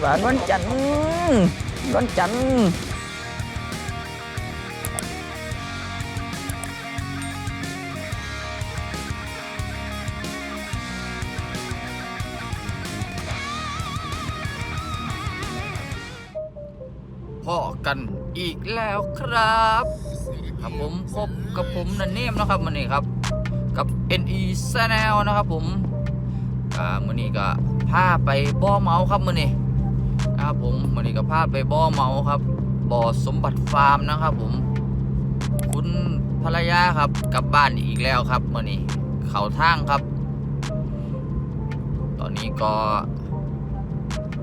หวานวันจันทร์วันจันทร์พ่อกันอีกแล้วครับ ครับผมพบกับผมนันเนมนะครับมันนี่ครับกับ NE Channel นะครับผมอ่ามื่อนี้ก็พาไปบ่อเมาครับมื่อนี้นะครับผมมื่อนี้ก็พาไปบ่อเมาครับบ่อสมบัติฟาร์มนะครับผม คุณภรรยาครับกลับบ้านอีกแล้วครับมื่อนี้เขาทางครับ ตอนนี้ก็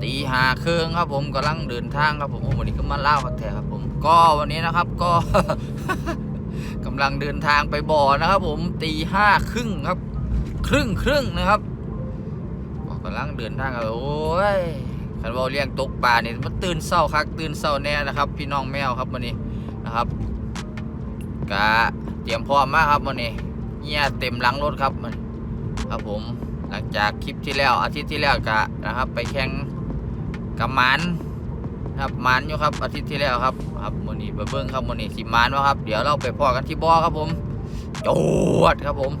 ตีหาเครื่องครับผมกำลังเดินทางครับผมวันนี้ก็มาเล่าพักแท้ครับผม ก็วันนี้นะครับก็กำลังเดินทางไปบ่อนะครับ ผมตีห้าครึ่งครับ ครึ่งครึ่งนะครับก็กำลังเดินทางกันโอ้ยคันว่าเลี้ยงตกปลาเนี่ยมันตื่นเศร้าคักตื่นเศร้าแน่นะครับ พี่น้องแมวครับวันนี้นะครับกะเตรียมพร้อมมากครับวันนี้เงียเต็มหลังรถครับมัน ครับผมหลังจากคลิปที่แล้วอาทิตย์ที่แล้วกะนะครับ ไปแข่ง กับหมันครับหมันอยู่ครับอาทิตย์ที่แล้วครับครับโมนี้ไปเบิ้งครับโมนี้สิหมันวะครับเดี๋ยวเราไปพอกันที่บ่อครับผมจวดครับผม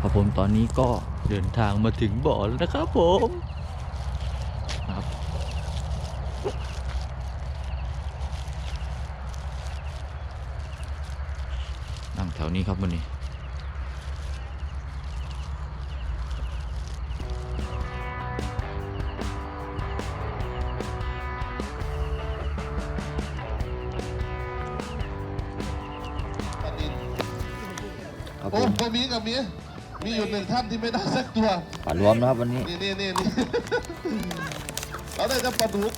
ครับผมตอนนี้ก็ เดินทางมาถึงบ่อแล้วนะครับผมครับนั่งแถวนี้ครับวันนี้ครับผโอ้มพอมีกับมี มีอยู่หนึ่งท่านที่ไม่ได้สักตัวป่ารวมนะครับวันนี้นี่นี่นี่นี่ เราได้จะปลาดุก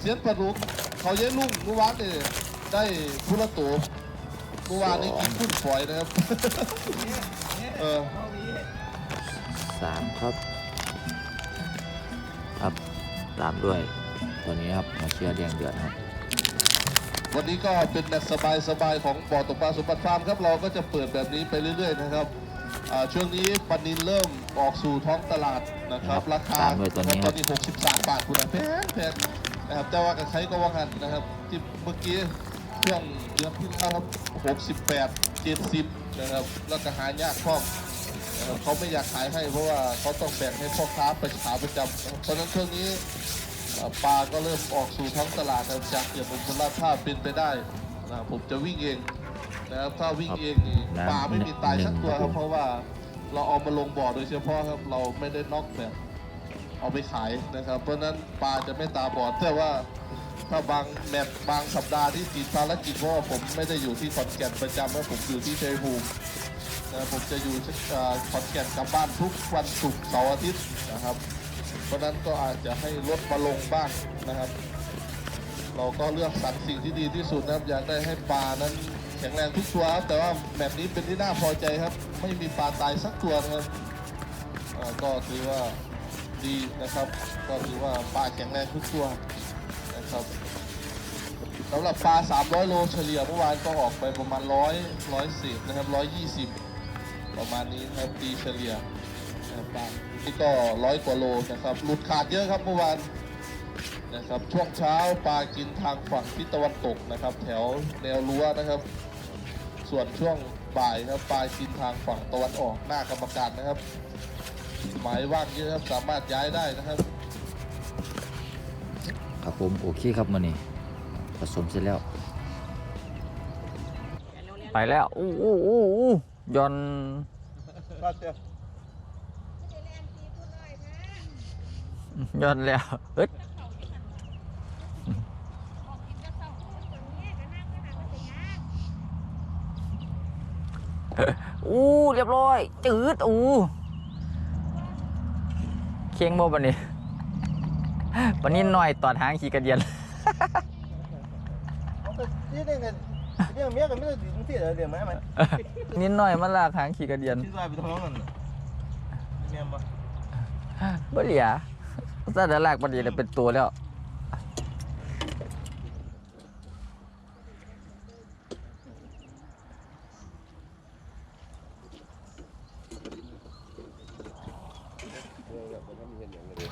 เสียนปลาดุกเขาเย้ลุ่งเมื่อวานนี่ได้พุละตัวเมื่อวานนี้กินพุ่นฝอยนะครับ เออสามครับ ครับ ตามด้วย ตัวนี้ครับมาเชียร์แดงเดือดครับ วันนี้ก็เป็นแบบสบายๆของบ่อตกปลาสมบัติฟาร์มครับเราก็จะเปิดแบบนี้ไปเรื่อย ๆ นะครับอ่าช่วงนี้ปลานินเริ่มออกสู่ท้องตลาดนะครับ ราคาตามด้วยตัวนี้ครับตอนนี้63 บาทคุณนะแพงแพงนะครับแต่ว่ากับใครก็ว่ากันนะครับที่เมื่อกี้เครื่องเดือนที่แล้วครับ68 70นะครับแล้วก็หายากคล่องนะครับเขาไม่อยากขายให้เพราะว่าเขาต้องแบ่งให้พ่อค้าประชาประจำนะครับเพราะฉะนั้นช่วงนี้เอ่อ ปลาก็เริ่มออกสู่ท้องตลาดนะครับจากเกี่ยวกับคุณภาพถ้าเป็นไปได้นะผมจะวิ่งเองนะครับถ้าวิ่งเองนี่ครับปลาไม่มีตายสักตัวคหนึ่รับงครับผมเพราะว่าเราเอามาลงบ่อโดยเฉพาะครับเราไม่ได้น็อกแบบเอาไปขายนะครับ เพราะฉะนั้นปลาจะไม่ตาบอดแต่ว่าถ้าบางแมตช์บางสัปดาห์ที่ติดภารกิจเพราะว่าผมไม่ได้อยู่ที่ขอนแก่นประจำแล้วผมอยู่ที่ชัยภูมินะผมจะอยู่ที่เอ่อขอนแก่นกลับบ้านทุกวันศุกร์เสาร์อาทิตย์นะครับ เพราะนั้นก็อาจจะให้ลดมาลงบ้างนะครับ เราก็เลือกสรรสิ่งที่ดีที่สุดนะครับ อยากได้ให้ปลานั้นแข็งแรงทุกตัวครับแต่ว่าแบบนี้เป็นที่น่าพอใจครับ ไม่มีปลาตายสักตัวนะครับก็ถือว่าดีนะครับ ก็ถือว่าปลาแข็งแรงทุกตัวนะครับสำหรับปลา 300 โลเฉลี่ยเมื่อวานก็ออกไปประมาณ 100 110นะครับ 120 ประมาณนี้นะครับตีเฉลี่ย นะครับนี่ก็ร้อยกว่าโลนะครับหลุดขาดเยอะครับเมื่อวานนะครับช่วงเช้าปลากินทางฝั่งทิศตะวันตกนะครับ แถวแนวรั้วนะครับ ส่วนช่วงบ่ายนะครับปลากินทางฝั่งตะวันออกหน้ากรรมการนะครับ หมายว่างเยอะครับสามารถย้ายได้นะครับ ครับผมโอเคครับมันนี่ผสมเสร็จแล้ว ไปแล้วอู้อู้อู้อู้ย้อน ย้อนแล้วเฮ้ยอู้เรียบร้อย จืดอู้เคียงบ่บันนี้วันนี้หน่อยตอดหางขี่กระเดียนนี่เนี่ยเงินเรื่องเมียกันไม่ได้ถึงที่เดี๋ยวไหมมันนิดหน่อยมันลากหางขี่กระเดียนที่ว่าไปท้องนั่นเมียบ่บ่เหลีย ซะแต่ลากบ่ดีเลยเป็นตัวแล้ว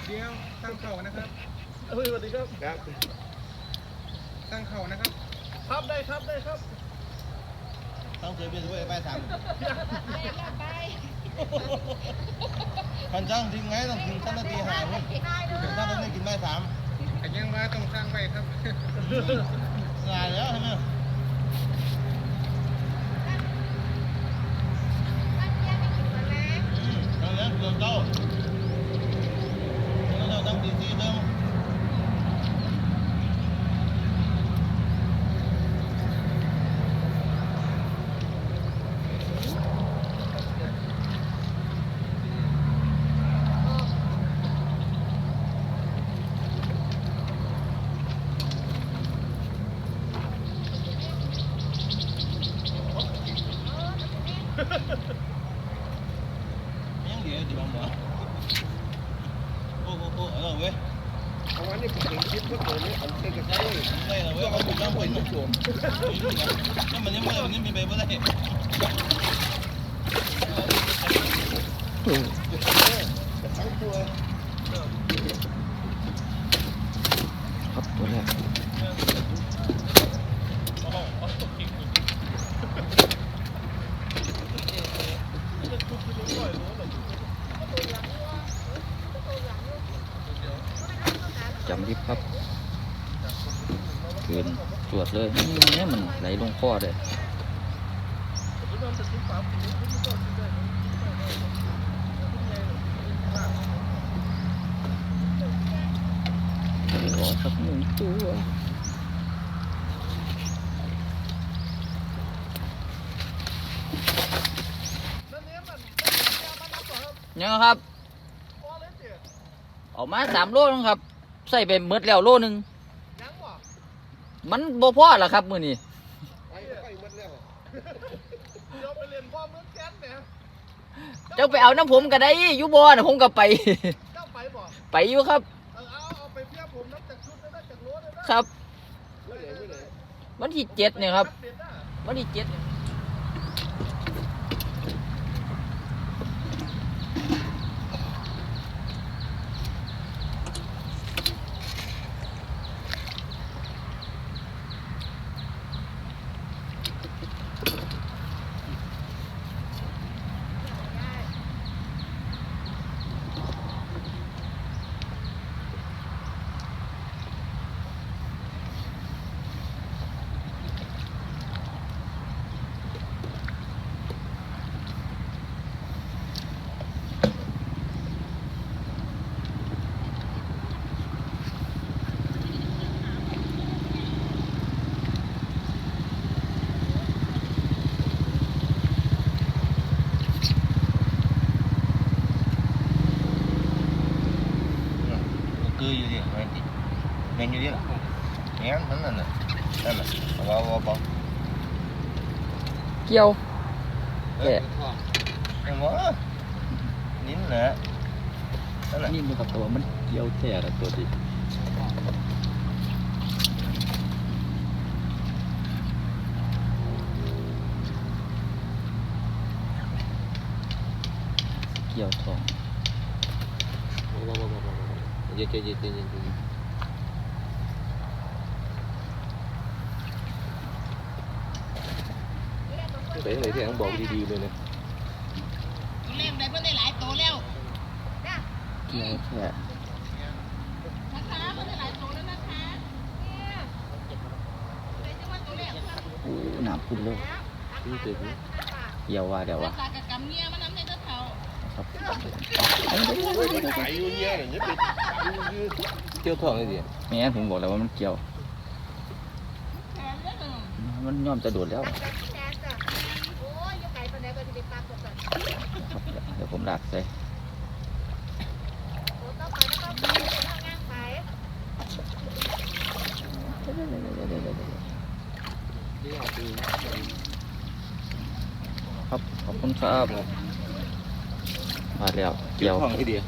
เดี๋ยวตั้งเข่านะครับเฮ้ยสวัสดีครับ ตั้งเข่านะครับ ครับได้ครับได้ครับ ต้องเคยเป็นด้วยไปสาม พันจ้างทิ้งไงต้องถึงตั้งนาทีหาพุ่นตั้งตรงนี้กินไม่สามแต่ยังว่าต้องสร้างไว้ครับงานแล้วใช่ไหมอืมตอนนั้นเกือบเจ้าเราจะตั้งตีสี่เดิม ยังเดี๋ยวดีบ้างเหรอโอ้โหโอ้เออเว้ยเอาวันนี้ผมถึงคิดว่าผมนี่ผมเอกชัยได้แล้วเว้ยเอาไปย่างเป็นมันโจมนี่มันยังไม่มันยังมีไปไม่ได้ ทั้งตัว ครับตัวแรกจำริบครับคืนตรวจ เลยนี่มันไหลลงคอเลยขอสักหนึ่งตัวยังครับ ออกมาสามโลนึงครับ ใส่ไปหมดแล้วโลหนึงยัง มันบ่พอละครับมือนี้ไปไปหมดแล้วเดี๋ยวไปเรียนพ่อเมืองแก๊สเนี่ยเจ้าไปเอาน้ำผมก็ได้อยู่บ่นะผมก็ไปเจ้าไปบ่ไปอยู่ครับเออเอาเอาไปเพียบผมน้ำจากชุดได้จากรถได้นะครับไม่ไหนไม่ไหนวันที่เจ็ดเนี่ยครับเด็ดอะวันที่เจ็ดเนี่ย คืออยู่ดิแม่งดิแม่งอยู่ดิล่ะแม่งนั่นน่ะนั่นน่ะเอาเอาเอาเอา เกี่ยวเออไอ้หมอนิ้นแหละนั่นน่ะนี่มันกับตัวมันเกี่ยวแท้ละตัวดิเกี่ยวทองเย็นเย็นเย็นเย็น เย็นไปไหนที่ต้องบอกดีๆเลยนะเล่มได้เพิ่นได้หลายโตแล้วเกี่ยวแท้นะคะเพิ่นได้หลายโตแล้วนะคะเนี่ยได้จังว่าตัวแรกเพิ่นโอ้หนาพุ่นเลยนี่เจ๋งเกี่ยวว่าเดี๋ยวเพิ่วะนตากับกำเมียมันนำได้เด้อเฒ่าครับขายอยู่เนี่ยอย่างนี้ปิดเที่ยวทองเลยดิไม่งั้นผมบอกแล้วว่ามันเกี่ยวแถมเด้อเด้อมันย่อมจะโดดแล้ว โอ้ยอยู่ไกลปานใดก็สิได้ปากกดกัน ครับ เดี๋ยวผมดักใส่โอ้ต้องไปต้องไปทางงานไปครับ ขอบคุณครับ มาแล้วเกี่ยวห้องที่เดียว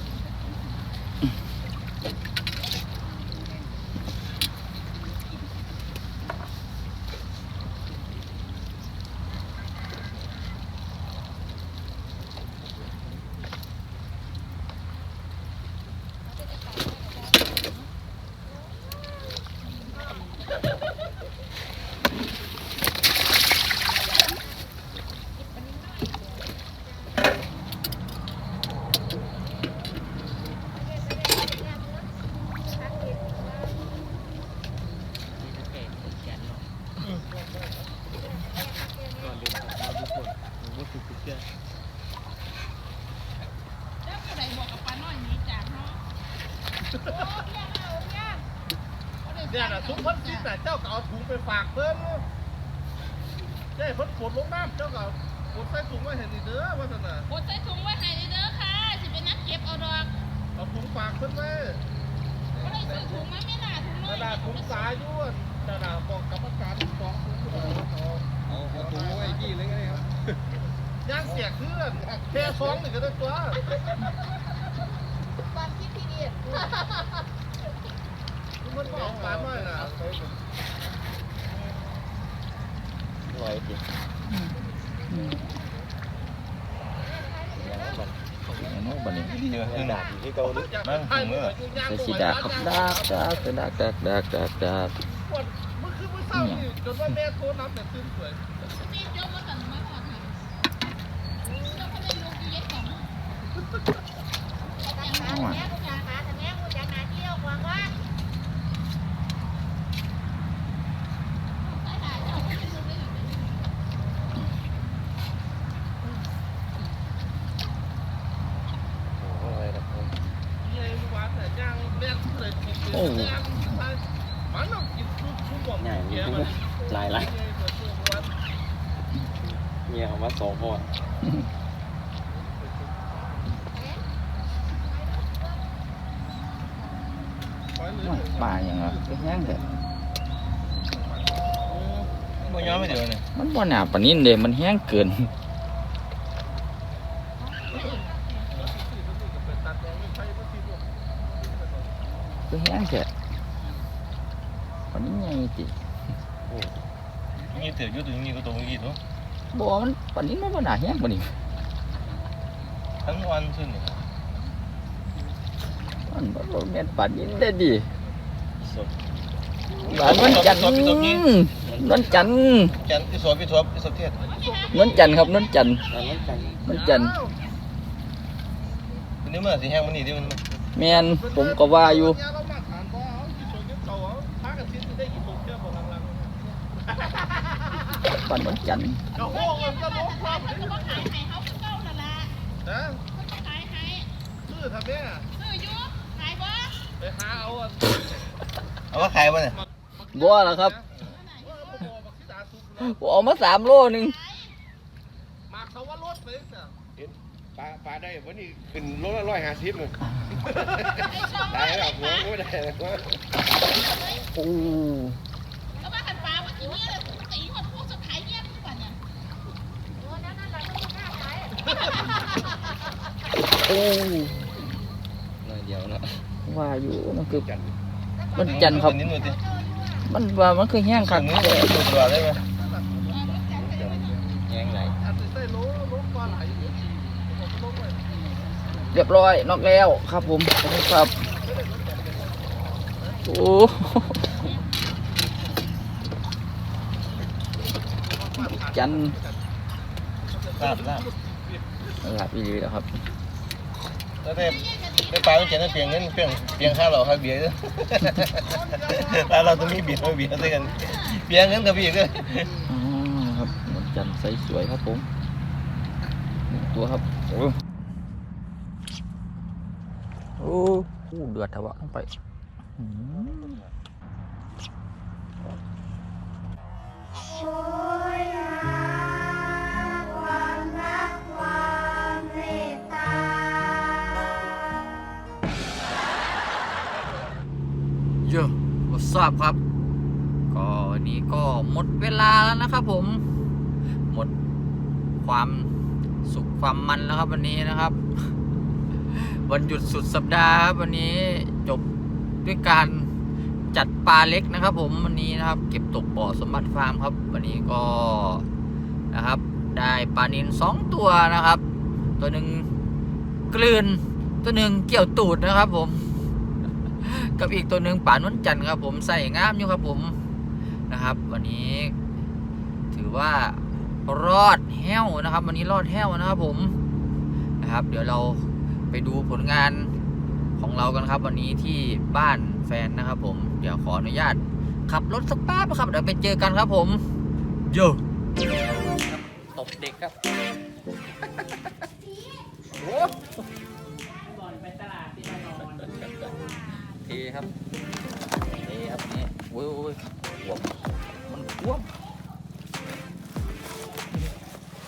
ผู้ใดบอกกับปลาน้อยหนี้จากเนาะโอ้เพี้ยเอาเพี้ย เนี่ยนะทุกคนคิดแต่เจ้าก็เอาถุงไปฝากเพิ่นเจ้าเพิ่นปวดลงน้ำเจ้าก็ปวดใส่ถุงไว้ให้นี่เด้อว่าซั่นน่ะบดใส่ถุงไว้ให้เด้อค่ะ สิเป็นนักเก็บเอาดอกเอาถุงฝากเพิ่นไว้บ่ได้ซื้อถุงมาไม่น่าถุงน้กอยระดาษถุงสายด้วยกระดาษบอกกรรมการสองถุงเอาเอาเอาเอาถุงไว้ยี่เลยก็ได้ครับย่างเสียเพื่อนแค่สองนี่ก็ได้ตัว ความคิดที่ดีมันบอกป ลาหน่อยนะลอยจริงโน้บันนี้ที่เดียดาบที่เกาหลีนั่งให้ถึงมืเมื่อใส่สีดาครับดากดากดากดากดากดากดากปวดมันคือมือเศร้านี่จนว่าแม่โทรนับแต่ตื่นสวยมีเจ้ามาสั่งมาหอดค่ะเจ้าเขาได้ลูกอยู่เย็ดของอ้วน ใส่หาเจ้าเขาได้ลูกได้หรือเปล่า นี่ไอ้ลูกหวานแต่ย่างแม่เลยกินเลยย่างมันต้องกินทุกทุกบอกเกี่ยวมัน ลายลายเมียเขามาสองคน ป่าอย่างอะก็แห้งแต่ บ่ ย้อมไม่เดี๋ยวนี่มันบ่หนาปานนี้เด้มันแห้งเกินก็แห้งแค่ปานนี้ไงตินี่เถื่อนยุ่ถึงนี่ก็ตรงนี้เนาะบ่มันปานนี้มันบ่หนาแห้งปานนี้ทั้งวันซึ่งนี่มันบ่บ่แม่นปานนี้ได้ดิสดหวานวันจันทร์ วันจันทร์จันที่สวนพี่ทบพี่สเทศวันจันทร์ครับวันจันทร์วันจันทร์วันนี้เมื่อสิแห้งมันนี่ที่มันแม่นผมก็ว่าอยู่เรามาถามว่าเอากี่ชนกันเก่าเอาพากันชิ้นได้กี่ถุงเที่ยวบอกหลังปันวันจันทร์ๆก็โอ้มันก็ลบความเขาจะมาขายให้เขาคือเก่านั่นล่ะนะเขาจะขายให้ซื้อทำแม่ซื้ออยู่ขายบ่ไปหาเอาอะเอาว่าใครวะเนี่ยบ่ล่ะครับ กนะผมเอามาสามโลหนึงมากเขาว่ารถไปจ้ะเห็นปลาปลาได้วันนี้ขึ้นโลละร้อยห้าสิบเลยได้แล้วหัวไม่ได้แล้วหัวโอ้แล้วว่ากันปลาว่าที่นี่เลยตีคนพวกสุดท้ายเงียบทุกวันเนี่ยโอ้น้อยเดียวเนาะว่าอยู่มันคือจันวันจันทร์ครับนิดหน่อยดิมันว่ามันคือแห้งคัขักงนี้แท้ตัวตัวได้ไหมแห้งไหล อาจจะใส่โลโลปลาไหลอยู่ผมลงไป เรียบร้อยนอกแล้วครับผมขอบคุณครับโอ้จันทร์ลาบลาบหลับอีหลีแล้วครับแล้วแต่ได้ปลาต้องเขียนเปลี่ยนเงินเปลี่ยนเปลี่ยนค่าเราค่าเบียร์ด้วยปลาเราต้องมีเบียร์เบียร์ด้วยกันเบียร์เงินกับเบียร์ด้วยอ๋อครับวันจันทร์ใสสวยครับผมหนึ่ง ตัวครับ โอ้โอ้โหเดือดทวะลงไปเยอะวทราบครับ ก็นี้ก็หมดเวลาแล้วนะครับผม หมดความ ความมันแล้วครับวันนี้นะครับ วันหยุดสุดสัปดาห์ครับวันนี้จบด้วยการจัดปลาเล็กนะครับ ผมวันนี้นะครับ เก็บตกบ่อสมบัติฟาร์มครับ วันนี้ก็นะครับ ได้ปลานินสองตัวนะครับ ตัวหนึ่งกลืน ตัวหนึ่งเกี่ยวตูดนะครับ ผม กับอีกตัวหนึ่งป่านนจันทร์ครับ ผมใส่งามอยู่ครับ ผมนะครับ วันนี้ ถือว่า รอดแห้วนะครับ วันนี้รอดแห้วนะครับผมนะครับ เดี๋ยวเราไปดูผลงานของเรากันครับ วันนี้ที่บ้านแฟนนะครับ ผมเดี๋ยวขออนุญาต ขับรถสักแป๊บนะครับเดี๋ยวไปเจอกันครับผมโยตบเด็กครับโอ้ก่อนไปตลาดที่มานอนเทครับเทครับนี่โอ้ยโอ้ยขวบมันขวบ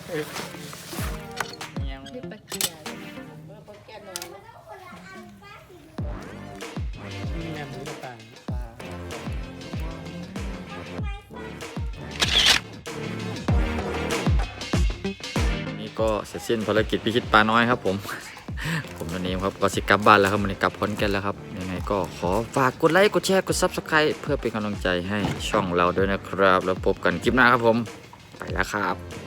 ยังรีบไปเกียเลยเมื่อคนแก่น้อยนะนี่ก็เสร็จสิ้นภารกิจพิชิตปลาน้อยครับผม ผมตัวนี้ครับก็สิกลับบ้านแล้วครับมันกลับพ้นกันแล้วครับยังไงก็ขอฝากกดไลค์กดแชร์กด Subscribe เพื่อเป็นกำลังใจให้ช่องเราด้วยนะครับ แล้วพบกันคลิปหน้าครับผม ไปแล้วครับ